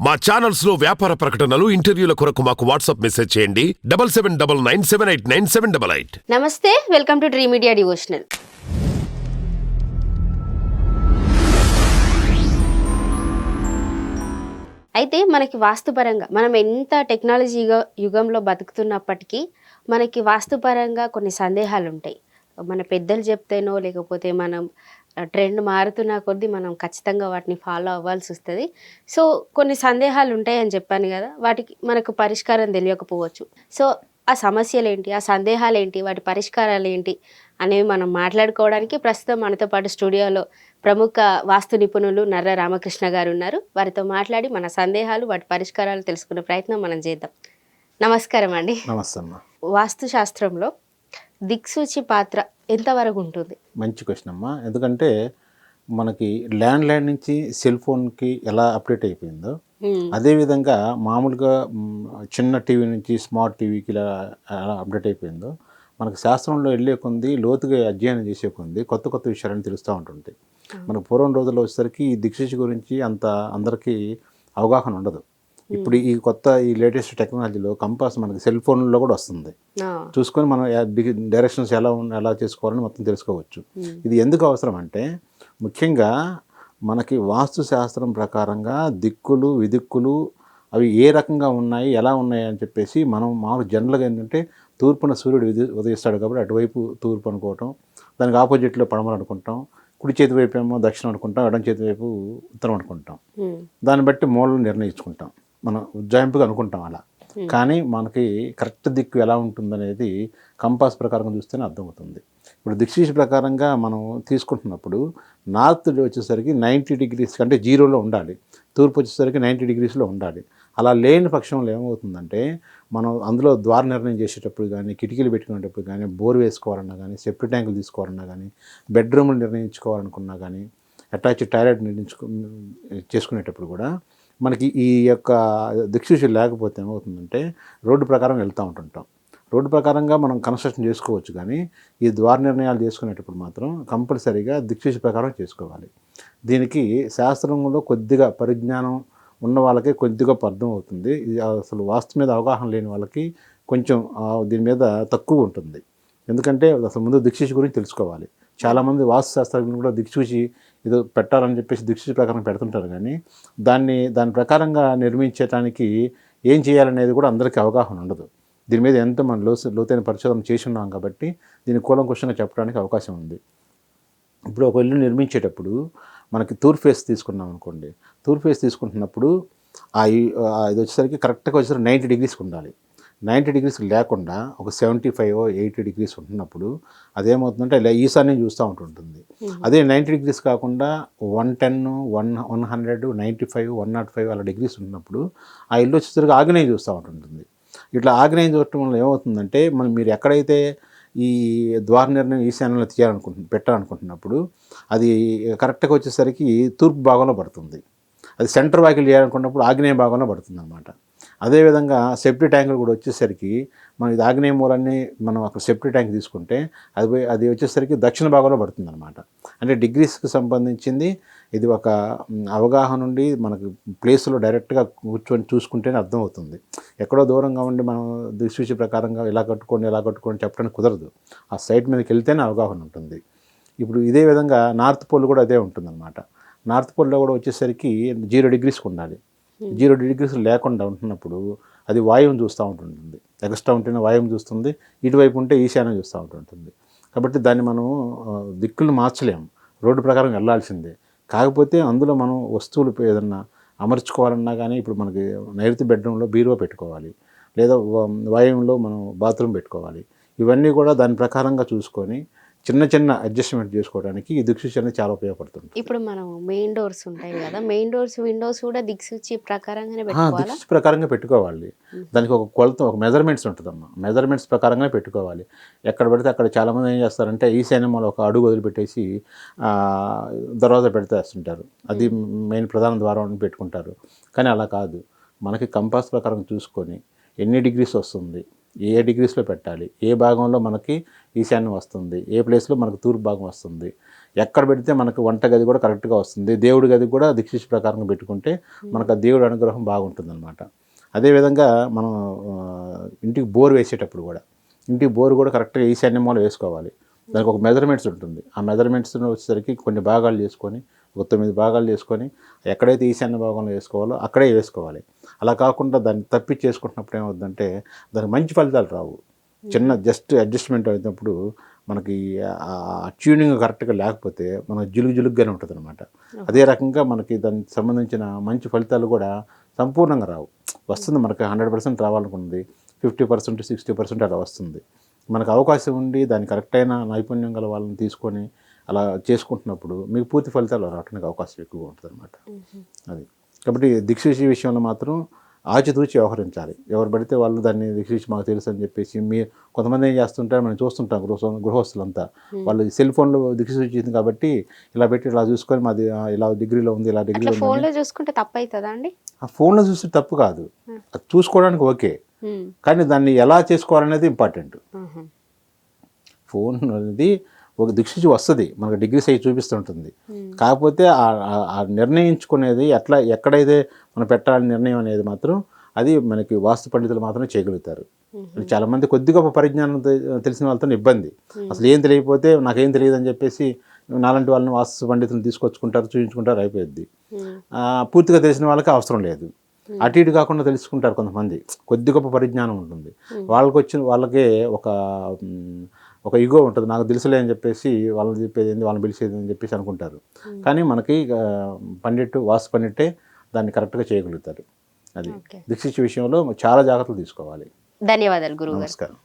మా ఛానల్స్లో వ్యాపార ప్రకటనలు ఇంటర్వ్యూల కొరకు మాకు వాట్సాప్ మెసేజ్ చేయండి. Double seven double nine seven eight nine seven double eight. నమస్తే welcome to dream media devotional. అయితే మనకి వాస్తుపరంగా మనం ఎంత టెక్నాలజీ యుగంలో బతుకుతున్నప్పటికీ మనకి వాస్తుపరంగా కొన్ని సందేహాలు ఉంటాయి మన పెద్దలు చెప్తేనో లేకపోతే మనం ట్రెండ్ మారుతున్న కొద్దీ మనం ఖచ్చితంగా వాటిని ఫాలో అవ్వాల్సి వస్తుంది. సో కొన్ని సందేహాలు ఉంటాయని చెప్పాను కదా వాటికి మనకు పరిష్కారం తెలియకపోవచ్చు. సో ఆ సమస్యలు ఏంటి ఆ సందేహాలు ఏంటి వాటి పరిష్కారాలు ఏంటి అనేవి మనం మాట్లాడుకోవడానికి ప్రస్తుతం మనతో పాటు స్టూడియోలో ప్రముఖ వాస్తు నిపుణులు నర్ర రామకృష్ణ గారు ఉన్నారు వారితో మాట్లాడి మన సందేహాలు వాటి పరిష్కారాలు తెలుసుకునే ప్రయత్నం మనం చేద్దాం. నమస్కారం అండి నమస్తే వాస్తు శాస్త్రంలో దిక్సూచి పాత్ర ఎంతవరకు ఉంటుంది మంచి క్వశ్చన్ అమ్మా. ఎందుకంటే మనకి ల్యాండ్ లైన్ నుంచి సెల్ ఫోన్కి ఎలా అప్డేట్ అయిపోయిందో. అదేవిధంగా మామూలుగా చిన్న టీవీ నుంచి స్మార్ట్ టీవీకి ఇలా ఎలా అప్డేట్ అయిపోయిందో మనకు శాస్త్రంలో వెళ్ళే కొంది లోతుగా అధ్యయనం చేసే కొంది కొత్త కొత్త విషయాలను తెలుస్తూ ఉంటుంటాయి. మనకు పూర్వం రోజుల్లో వచ్చేసరికి ఈ దిక్సూచి గురించి అంత అందరికీ అవగాహన ఉండదు. ఇప్పుడు ఈ కొత్త ఈ లేటెస్ట్ టెక్నాలజీలో కంపాస్ మనకి సెల్ ఫోన్లో కూడా వస్తుంది. చూసుకొని మనం డైరెక్షన్స్ ఎలా ఎలా చేసుకోవాలని మొత్తం తెలుసుకోవచ్చు. ఇది ఎందుకు అవసరం అంటే ముఖ్యంగా మనకి వాస్తు శాస్త్రం ప్రకారంగా దిక్కులు విదిక్కులు అవి ఏ రకంగా ఉన్నాయి ఎలా ఉన్నాయి అని చెప్పేసి మనం మామూలు జనరల్గా ఏంటంటే తూర్పున సూర్యుడు ఉది ఉదయిస్తాడు కాబట్టి అటువైపు తూర్పు అనుకోవటం దానికి ఆపోజిట్లో పడమర అనుకుంటాం కుడి చేతి వైపు ఏమో దక్షిణం అనుకుంటాం ఎడం చేతి వైపు ఉత్తరం అనుకుంటాం. దాన్ని బట్టి మూలను నిర్ణయించుకుంటాం. మనం ఉజ్జాయింపుగా అనుకుంటాం అలా. కానీ మనకి కరెక్ట్ దిక్కు ఎలా ఉంటుందనేది కంపాస్ ప్రకారం చూస్తేనే అర్థమవుతుంది. ఇప్పుడు దిక్సూచి ప్రకారంగా మనం తీసుకుంటున్నప్పుడు నార్త్ వచ్చేసరికి నైంటీ డిగ్రీస్ అంటే జీరోలో ఉండాలి. తూర్పు వచ్చేసరికి నైంటీ డిగ్రీస్లో ఉండాలి. అలా లేని పక్షంలో ఏమవుతుందంటే మనం అందులో ద్వార నిర్ణయం చేసేటప్పుడు కానీ కిటికీలు పెట్టుకునేటప్పుడు కానీ బోర్ వేసుకోవాలన్నా కానీ సెప్టిక్ ట్యాంకులు తీసుకోవాలన్నా కానీ బెడ్రూమ్లు నిర్ణయించుకోవాలనుకున్నా కానీ అటాచ్ టాయిలెట్ నిర్ణయించుకు చేసుకునేటప్పుడు కూడా మనకి ఈ యొక్క దిక్సూచి లేకపోతే ఏమవుతుందంటే రోడ్డు ప్రకారం వెళ్తూ ఉంటుంటాం. రోడ్డు ప్రకారంగా మనం కన్స్ట్రక్షన్ చేసుకోవచ్చు కానీ ఈ ద్వార నిర్ణయాలు చేసుకునేటప్పుడు మాత్రం కంపల్సరీగా దిక్సూచి ప్రకారం చేసుకోవాలి. దీనికి శాస్త్రంలో కొద్దిగా పరిజ్ఞానం ఉన్న వాళ్ళకి కొద్దిగా అర్థం అవుతుంది. ఇది అసలు వాస్తు మీద అవగాహన లేని వాళ్ళకి కొంచెం దీని మీద తక్కువ ఉంటుంది. ఎందుకంటే అసలు ముందు దిక్సూచి గురించి తెలుసుకోవాలి. చాలామంది వాస్తు శాస్త్రజ్ఞులు కూడా దిక్సూచి ఏదో పెట్టాలని చెప్పేసి దిక్సూచి ప్రకారం పెడుతుంటారు కానీ దాన్ని దాని ప్రకారంగా నిర్మించడానికి ఏం చేయాలనేది కూడా అందరికీ అవగాహన ఉండదు. దీని మీద ఎంతో మనం లోతు లోతైన పరిశోధన చేసి ఉన్నాం కాబట్టి దీన్ని కూలంకుషంగా చెప్పడానికి అవకాశం ఉంది. ఇప్పుడు ఒక ఇల్లు నిర్మించేటప్పుడు మనకి తూర్ ఫేస్ తీసుకున్నాం అనుకోండి. తూర్ ఫేస్ తీసుకుంటున్నప్పుడు ఆ ఇది వచ్చేసరికి కరెక్ట్గా వచ్చేసరికి నైంటీ డిగ్రీస్కి ఉండాలి. నైంటీ డిగ్రీస్ లేకుండా ఒక సెవెంటీ ఫైవ్ ఎయిటీ డిగ్రీస్ ఉంటున్నప్పుడు అదేమవుతుందంటే ఇలా ఈశాన్యం చూస్తూ ఉంటుంటుంది. అదే నైంటీ డిగ్రీస్ కాకుండా one ten one one hundred ninety five one nought five అలా డిగ్రీస్ ఉన్నప్పుడు ఆ ఇల్లు వచ్చేసరికి ఆగ్నేయం చూస్తూ ఉంటుంది ఇట్లా ఆగ్నేయం చూడటం వల్ల ఏమవుతుందంటే మనం మీరు ఎక్కడైతే ఈ ద్వార నిర్ణయం ఈశాన్యంలో తీయాలనుకుంటు పెట్టాలనుకుంటున్నప్పుడు అది కరెక్ట్గా వచ్చేసరికి తూర్పు భాగంలో పడుతుంది. అది సెంటర్ వాకిల్ చేయాలనుకున్నప్పుడు ఆగ్నేయ భాగంలో పడుతుంది అనమాట అదేవిధంగా సెఫ్టీ ట్యాంకులు కూడా వచ్చేసరికి మనం ఇది ఆగ్నేయ మూలాన్ని మనం అక్కడ సెఫ్టీ ట్యాంక్ తీసుకుంటే అది పోయి- అది వచ్చేసరికి దక్షిణ భాగంలో పడుతుంది అనమాట అంటే డిగ్రీస్కి సంబంధించింది ఇది ఒక అవగాహన నుండి మనకు ప్లేస్లో డైరెక్ట్గా కూర్చొని చూసుకుంటేనే అర్థమవుతుంది. ఎక్కడో దూరంగా ఉండి మనం దిక్సూచి ప్రకారంగా ఇలా కట్టుకోండి ఇలా కట్టుకోండి చెప్పడానికి కుదరదు. ఆ సైట్ మీదకి వెళ్తేనే అవగాహన ఉంటుంది. ఇప్పుడు ఇదే విధంగా నార్త్ పోల్ కూడా అదే ఉంటుందన్నమాట. నార్త్ పోల్లో కూడా వచ్చేసరికి జీరో డిగ్రీస్కి ఉండాలి. Hmm. జీరో డిగ్రీస్ లేకుండా ఉంటున్నప్పుడు అది వాయువుని చూస్తూ ఉంటుంటుంది. ఎక్స్ట్రా ఉంటేనే వాయువుని చూస్తుంది. ఇటువైపు ఉంటే ఈశాన్యం చూస్తూ ఉంటుంటుంది. కాబట్టి దాన్ని మనం దిక్కులు మార్చలేము. రోడ్డు ప్రకారం వెళ్ళాల్సిందే. కాకపోతే అందులో మనం వస్తువులు ఏదన్నా అమర్చుకోవాలన్నా కానీ ఇప్పుడు మనకి నైరుతి బెడ్రూమ్లో బీరువా పెట్టుకోవాలి. లేదా వాయువులో మనం బాత్రూమ్ పెట్టుకోవాలి. ఇవన్నీ కూడా దాని ప్రకారంగా చూసుకొని చిన్న చిన్న అడ్జస్ట్మెంట్ చేసుకోవడానికి ఈ దిక్సూచి అనేది చాలా ఉపయోగపడుతుంది. ఇప్పుడు మనం మెయిన్ డోర్స్ ఉంటాయి కదా మెయిన్ డోర్స్ విండోస్ కూడా దిక్సూచి ప్రకారంగానే దిక్సూచి ప్రకారంగా పెట్టుకోవాలి. దానికి ఒక కొలత ఒక మెజర్మెంట్స్ ఉంటుందమ్మా. మెజర్మెంట్స్ ప్రకారంగానే పెట్టుకోవాలి. ఎక్కడ పడితే అక్కడ చాలామంది ఏం చేస్తారంటే ఈ సినిమాలో ఒక అడుగు వదిలిపెట్టేసి దర్వాజా పెడితేస్తుంటారు అది మెయిన్ ప్రధాన ద్వారం అని పెట్టుకుంటారు. కానీ అలా కాదు. మనకి కంపాస్ ప్రకారం చూసుకొని ఎన్ని డిగ్రీస్ వస్తుంది? ఏ డిగ్రీస్లో పెట్టాలి? ఏ భాగంలో మనకి ఈశాన్యం వస్తుంది? ఏ ప్లేస్లో మనకు తూర్పు భాగం వస్తుంది? ఎక్కడ పెడితే మనకు వంట గది కూడా కరెక్ట్గా వస్తుంది? దేవుడి గది కూడా దిక్శిష ప్రకారంగా పెట్టుకుంటే మనకు ఆ దేవుడి అనుగ్రహం బాగుంటుంది అనమాట అదేవిధంగా మనం ఇంటికి బోర్ వేసేటప్పుడు కూడా ఇంటికి బోర్ కూడా కరెక్ట్గా ఈశాన్య మూల వేసుకోవాలి. దానికి ఒక మెజర్మెంట్స్ ఉంటుంది. ఆ మెజర్మెంట్స్ వచ్చేసరికి కొన్ని భాగాలు చేసుకొని ఒక తొమ్మిది భాగాలు చేసుకొని ఎక్కడైతే ఈశాన్య భాగంలో వేసుకోవాలో అక్కడే వేసుకోవాలి. అలా కాకుండా దాన్ని తప్పి చేసుకుంటున్నప్పుడు ఏమవుతుందంటే దానికి మంచి ఫలితాలు రావు. చిన్న జస్ట్ అడ్జస్ట్మెంట్ అయినప్పుడు మనకి ట్యూనింగ్ కరెక్ట్గా లేకపోతే మనకు జిలుగు జిలుగ్గానే ఉంటుంది అనమాట అదే రకంగా మనకి దానికి సంబంధించిన మంచి ఫలితాలు కూడా సంపూర్ణంగా రావు. వస్తుంది మనకి హండ్రెడ్ పర్సెంట్ రావాలనుకుంది ఫిఫ్టీ పర్సెంట్ సిక్స్టీ పర్సెంట్ అలా వస్తుంది. మనకు అవకాశం ఉండి దాని కరెక్ట్ అయిన నైపుణ్యం గల వాళ్ళని తీసుకొని అలా చేసుకుంటున్నప్పుడు మీకు పూర్తి ఫలితాలు రావడానికి అవకాశం ఎక్కువగా ఉంటుంది అనమాట అది. కాబట్టి దిక్సూచి విషయంలో మాత్రం ఆచితూచి వ్యవహరించాలి. ఎవరు పడితే వాళ్ళు దాన్ని దిక్సూచి మాకు తెలుసు అని చెప్పేసి మీ కొంతమంది ఏం చేస్తుంటారు? మనం చూస్తుంటాం గృహ గృహస్థులంతా. వాళ్ళు సెల్ ఫోన్లో దిక్సూచి ఉంది కాబట్టి ఇలా పెట్టి ఇలా చూసుకొని మాది ఇలా డిగ్రీలో ఉంది ఇలా డిగ్రీలో ఉంది ఫోన్లో చూసుకుంటే తప్పు అవుతుందా అండి? ఆ ఫోన్లో చూస్తే తప్పు కాదు. అది చూసుకోవడానికి ఓకే. కానీ దాన్ని ఎలా చేసుకోవాలనేది ఇంపార్టెంట్. ఫోన్ అనేది ఒక దిక్సూచి వస్తుంది. మనకు డిగ్రీ సైజ్ చూపిస్తుంటుంది. కాకపోతే ఆ- నిర్ణయించుకునేది ఎట్లా ఎక్కడైతే మనం పెట్టాలని నిర్ణయం అనేది మాత్రం అది మనకి వాస్తు పండితులు మాత్రమే చేయగలుగుతారు. అది చాలా మంది కొద్ది గొప్ప పరిజ్ఞానం తెలిసిన వాళ్ళతో ఇబ్బంది. అసలు ఏం తెలియకపోతే నాకేం తెలియదు అని చెప్పేసి నాలాంటి వాళ్ళని వాస్తు పండితులను తీసుకొచ్చుకుంటారు చూపించుకుంటారు అయిపోయింది పూర్తిగా తెలిసిన వాళ్ళకి అవసరం లేదు. అటు ఇటు కాకుండా తెలుసుకుంటారు కొంతమంది. కొద్ది గొప్ప పరిజ్ఞానం ఉంటుంది. వాళ్ళకి వచ్చిన వాళ్ళకే ఒక ఒక ఇగో ఉంటుంది నాకు తెలుసులే అని చెప్పేసి వాళ్ళని చెప్పేది ఏంది వాళ్ళని పిలిచేది అని చెప్పేసి అనుకుంటారు. కానీ మనకి ఆ, పండిట్టు వాస్తు పండిట్టే దాన్ని కరెక్ట్గా చేయగలుగుతారు. అది ఓకే. దిక్సిచ్ విషయంలో చాలా జాగ్రత్తలు తీసుకోవాలి. ధన్యవాదాలు గురువు గారు. నమస్కారం.